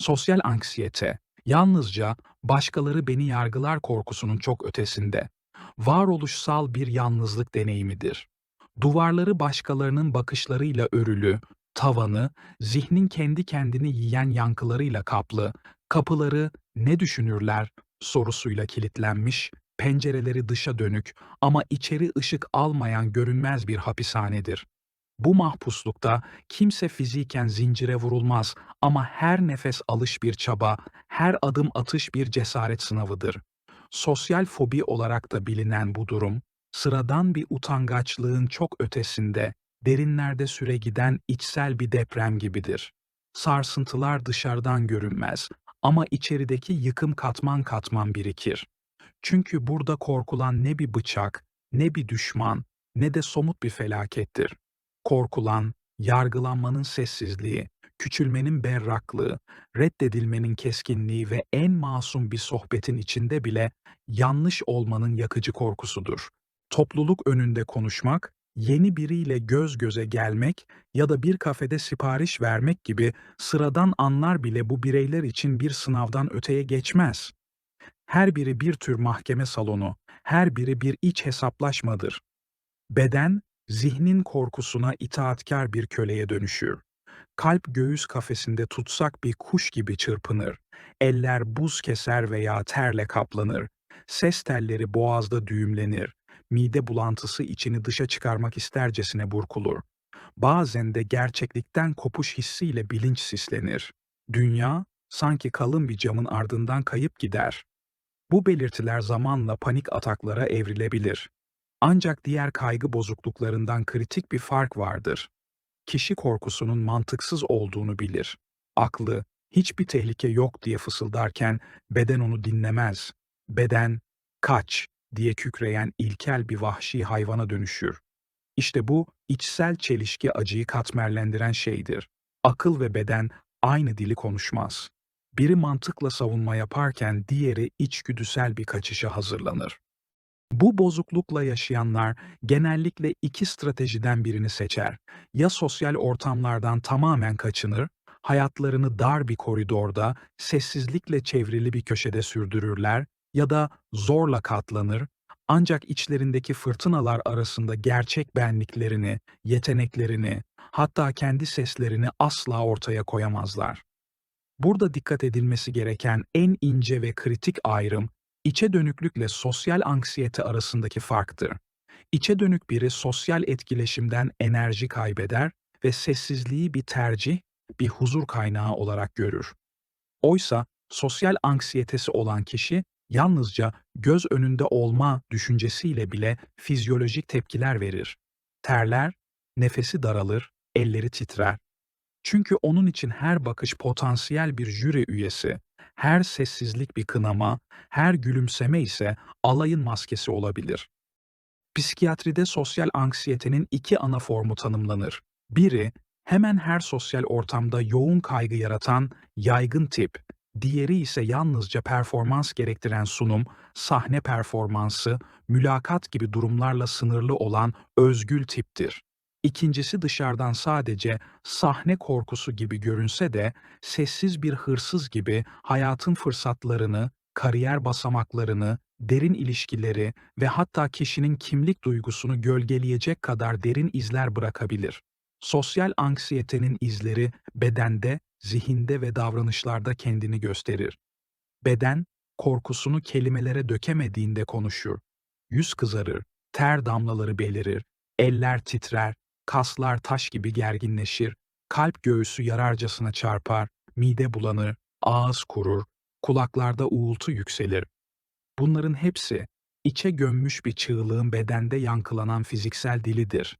Sosyal anksiyete, yalnızca başkaları beni yargılar korkusunun çok ötesinde. Varoluşsal bir yalnızlık deneyimidir. Duvarları başkalarının bakışlarıyla örülü, tavanı, zihnin kendi kendini yiyen yankılarıyla kaplı, kapıları ne düşünürler sorusuyla kilitlenmiş, pencereleri dışa dönük ama içeri ışık almayan görünmez bir hapishanedir. Bu mahpuslukta kimse fiziken zincire vurulmaz ama her nefes alış bir çaba, her adım atış bir cesaret sınavıdır. Sosyal fobi olarak da bilinen bu durum, sıradan bir utangaçlığın çok ötesinde, derinlerde süre giden içsel bir deprem gibidir. Sarsıntılar dışarıdan görünmez ama içerideki yıkım katman katman birikir. Çünkü burada korkulan ne bir bıçak, ne bir düşman, ne de somut bir felakettir. Korkulan, yargılanmanın sessizliği, küçülmenin berraklığı, reddedilmenin keskinliği ve en masum bir sohbetin içinde bile yanlış olmanın yakıcı korkusudur. Topluluk önünde konuşmak, yeni biriyle göz göze gelmek ya da bir kafede sipariş vermek gibi sıradan anlar bile bu bireyler için bir sınavdan öteye geçmez. Her biri bir tür mahkeme salonu, her biri bir iç hesaplaşmadır. Beden, zihnin korkusuna itaatkar bir köleye dönüşür. Kalp göğüs kafesinde tutsak bir kuş gibi çırpınır. Eller buz keser veya terle kaplanır. Ses telleri boğazda düğümlenir. Mide bulantısı içini dışa çıkarmak istercesine burkulur. Bazen de gerçeklikten kopuş hissiyle bilinç sislenir. Dünya, sanki kalın bir camın ardından kayıp gider. Bu belirtiler zamanla panik ataklara evrilebilir. Ancak diğer kaygı bozukluklarından kritik bir fark vardır. Kişi korkusunun mantıksız olduğunu bilir. Aklı, hiçbir tehlike yok diye fısıldarken beden onu dinlemez. Beden, kaç diye kükreyen ilkel bir vahşi hayvana dönüşür. İşte bu içsel çelişki acıyı katmerlendiren şeydir. Akıl ve beden aynı dili konuşmaz. Biri mantıkla savunma yaparken diğeri içgüdüsel bir kaçışa hazırlanır. Bu bozuklukla yaşayanlar genellikle iki stratejiden birini seçer. Ya sosyal ortamlardan tamamen kaçınır, hayatlarını dar bir koridorda, sessizlikle çevrili bir köşede sürdürürler ya da zorla katlanır, ancak içlerindeki fırtınalar arasında gerçek benliklerini, yeteneklerini, hatta kendi seslerini asla ortaya koyamazlar. Burada dikkat edilmesi gereken en ince ve kritik ayrım, içe dönüklükle sosyal anksiyete arasındaki farktır. İçe dönük biri sosyal etkileşimden enerji kaybeder ve sessizliği bir tercih, bir huzur kaynağı olarak görür. Oysa sosyal anksiyetesi olan kişi yalnızca göz önünde olma düşüncesiyle bile fizyolojik tepkiler verir. Terler, nefesi daralır, elleri titrer. Çünkü onun için her bakış potansiyel bir jüri üyesi, her sessizlik bir kınama, her gülümseme ise alayın maskesi olabilir. Psikiyatride sosyal anksiyetenin iki ana formu tanımlanır. Biri, hemen her sosyal ortamda yoğun kaygı yaratan yaygın tip, diğeri ise yalnızca performans gerektiren sunum, sahne performansı, mülakat gibi durumlarla sınırlı olan özgül tiptir. İkincisi dışarıdan sadece sahne korkusu gibi görünse de sessiz bir hırsız gibi hayatın fırsatlarını, kariyer basamaklarını, derin ilişkileri ve hatta kişinin kimlik duygusunu gölgeleyecek kadar derin izler bırakabilir. Sosyal anksiyetenin izleri bedende, zihinde ve davranışlarda kendini gösterir. Beden, korkusunu kelimelere dökemediğinde konuşur. Yüz kızarır, ter damlaları belirir, eller titrer, kaslar taş gibi gerginleşir, kalp göğüsü yararcasına çarpar, mide bulanır, ağız kurur, kulaklarda uğultu yükselir. Bunların hepsi içe gömmüş bir çığlığın bedende yankılanan fiziksel dilidir.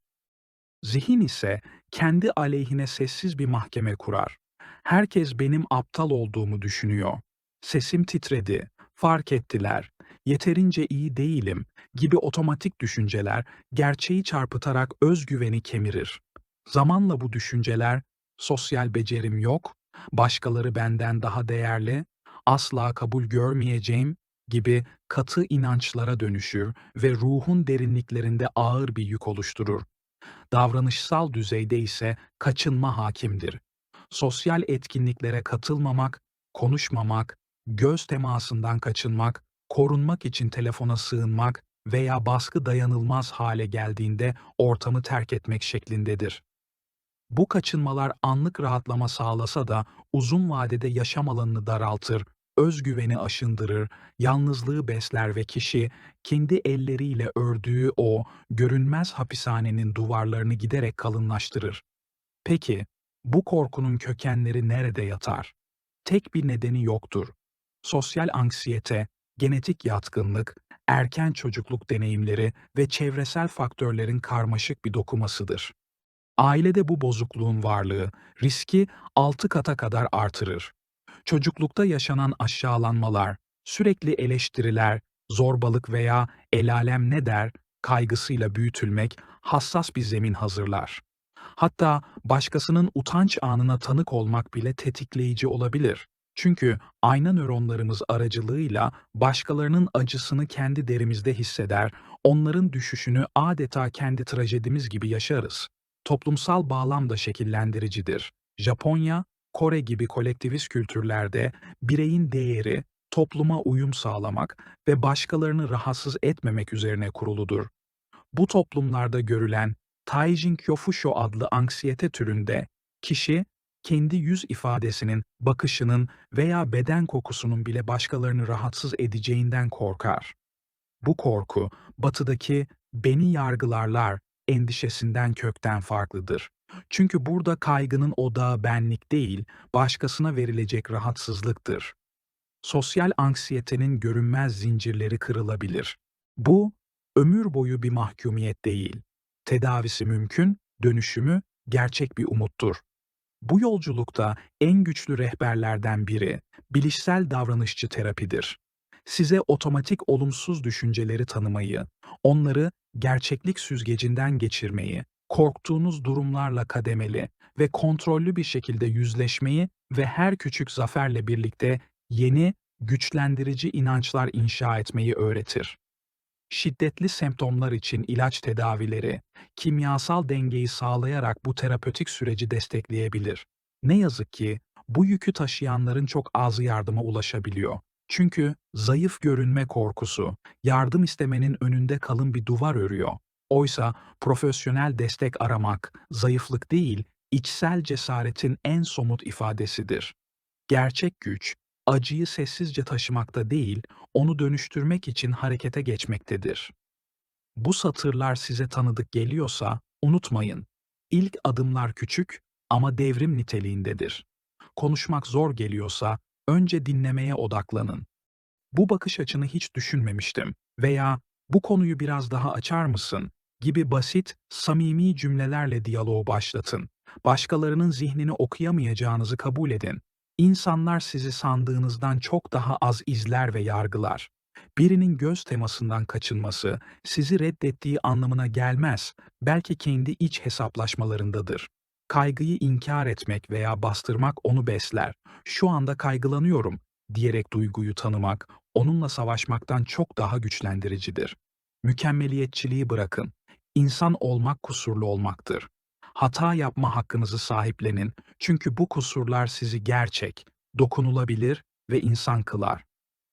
Zihin ise kendi aleyhine sessiz bir mahkeme kurar. Herkes benim aptal olduğumu düşünüyor. Sesim titredi, fark ettiler, yeterince iyi değilim gibi otomatik düşünceler gerçeği çarpıtarak özgüveni kemirir. Zamanla bu düşünceler sosyal becerim yok, başkaları benden daha değerli, asla kabul görmeyeceğim gibi katı inançlara dönüşür ve ruhun derinliklerinde ağır bir yük oluşturur. Davranışsal düzeyde ise kaçınma hakimdir. Sosyal etkinliklere katılmamak, konuşmamak, göz temasından kaçınmak, korunmak için telefona sığınmak veya baskı dayanılmaz hale geldiğinde ortamı terk etmek şeklindedir. Bu kaçınmalar anlık rahatlama sağlasa da uzun vadede yaşam alanını daraltır, özgüveni aşındırır, yalnızlığı besler ve kişi kendi elleriyle ördüğü o görünmez hapishanenin duvarlarını giderek kalınlaştırır. Peki, bu korkunun kökenleri nerede yatar? Tek bir nedeni yoktur. Sosyal anksiyete, genetik yatkınlık, erken çocukluk deneyimleri ve çevresel faktörlerin karmaşık bir dokumasıdır. Ailede bu bozukluğun varlığı riski 6 kata kadar artırır. Çocuklukta yaşanan aşağılanmalar, sürekli eleştiriler, zorbalık veya el alem ne der kaygısıyla büyütülmek hassas bir zemin hazırlar. Hatta başkasının utanç anına tanık olmak bile tetikleyici olabilir. Çünkü ayna nöronlarımız aracılığıyla başkalarının acısını kendi derimizde hisseder, onların düşüşünü adeta kendi trajedimiz gibi yaşarız. Toplumsal bağlam da şekillendiricidir. Japonya, Kore gibi kolektivist kültürlerde bireyin değeri, topluma uyum sağlamak ve başkalarını rahatsız etmemek üzerine kuruludur. Bu toplumlarda görülen Taijin Kyofusho adlı anksiyete türünde kişi kendi yüz ifadesinin, bakışının veya beden kokusunun bile başkalarını rahatsız edeceğinden korkar. Bu korku, batıdaki beni yargılarlar endişesinden kökten farklıdır. Çünkü burada kaygının odağı benlik değil, başkasına verilecek rahatsızlıktır. Sosyal anksiyetenin görünmez zincirleri kırılabilir. Bu, ömür boyu bir mahkumiyet değil. Tedavisi mümkün, dönüşümü gerçek bir umuttur. Bu yolculukta en güçlü rehberlerden biri bilişsel davranışçı terapidir. Size otomatik olumsuz düşünceleri tanımayı, onları gerçeklik süzgecinden geçirmeyi, korktuğunuz durumlarla kademeli ve kontrollü bir şekilde yüzleşmeyi ve her küçük zaferle birlikte yeni, güçlendirici inançlar inşa etmeyi öğretir. Şiddetli semptomlar için ilaç tedavileri, kimyasal dengeyi sağlayarak bu terapötik süreci destekleyebilir. Ne yazık ki bu yükü taşıyanların çok azı yardıma ulaşabiliyor. Çünkü zayıf görünme korkusu, yardım istemenin önünde kalın bir duvar örüyor. Oysa profesyonel destek aramak, zayıflık değil, içsel cesaretin en somut ifadesidir. Gerçek güç, acıyı sessizce taşımakta değil, onu dönüştürmek için harekete geçmektedir. Bu satırlar size tanıdık geliyorsa unutmayın. İlk adımlar küçük ama devrim niteliğindedir. Konuşmak zor geliyorsa önce dinlemeye odaklanın. Bu bakış açını hiç düşünmemiştim veya bu konuyu biraz daha açar mısın gibi basit, samimi cümlelerle diyaloğu başlatın. Başkalarının zihnini okuyamayacağınızı kabul edin. İnsanlar sizi sandığınızdan çok daha az izler ve yargılar. Birinin göz temasından kaçınması sizi reddettiği anlamına gelmez, belki kendi iç hesaplaşmalarındadır. Kaygıyı inkar etmek veya bastırmak onu besler. Şu anda kaygılanıyorum diyerek duyguyu tanımak, onunla savaşmaktan çok daha güçlendiricidir. Mükemmeliyetçiliği bırakın. İnsan olmak kusurlu olmaktır. Hata yapma hakkınızı sahiplenin çünkü bu kusurlar sizi gerçek, dokunulabilir ve insan kılar.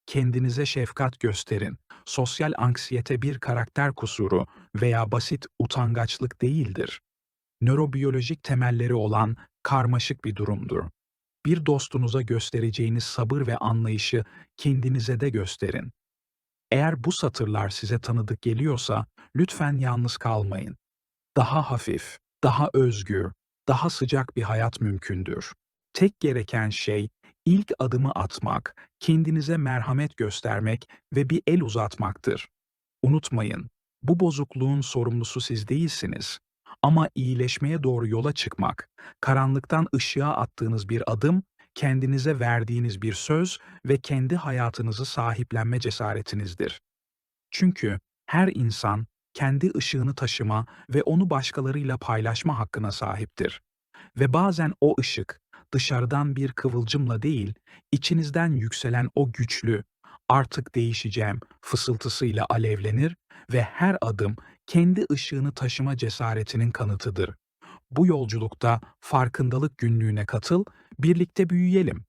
Kendinize şefkat gösterin. Sosyal anksiyete bir karakter kusuru veya basit utangaçlık değildir. Nörobiyolojik temelleri olan karmaşık bir durumdur. Bir dostunuza göstereceğiniz sabır ve anlayışı kendinize de gösterin. Eğer bu satırlar size tanıdık geliyorsa lütfen yalnız kalmayın. Daha hafif, daha özgür, daha sıcak bir hayat mümkündür. Tek gereken şey ilk adımı atmak, kendinize merhamet göstermek ve bir el uzatmaktır. Unutmayın, bu bozukluğun sorumlusu siz değilsiniz. Ama iyileşmeye doğru yola çıkmak, karanlıktan ışığa attığınız bir adım, kendinize verdiğiniz bir söz ve kendi hayatınızı sahiplenme cesaretinizdir. Çünkü her insan kendi ışığını taşıma ve onu başkalarıyla paylaşma hakkına sahiptir. Ve bazen o ışık dışarıdan bir kıvılcımla değil, içinizden yükselen o güçlü, artık değişeceğim fısıltısıyla alevlenir ve her adım kendi ışığını taşıma cesaretinin kanıtıdır. Bu yolculukta farkındalık günlüğüne katıl, birlikte büyüyelim.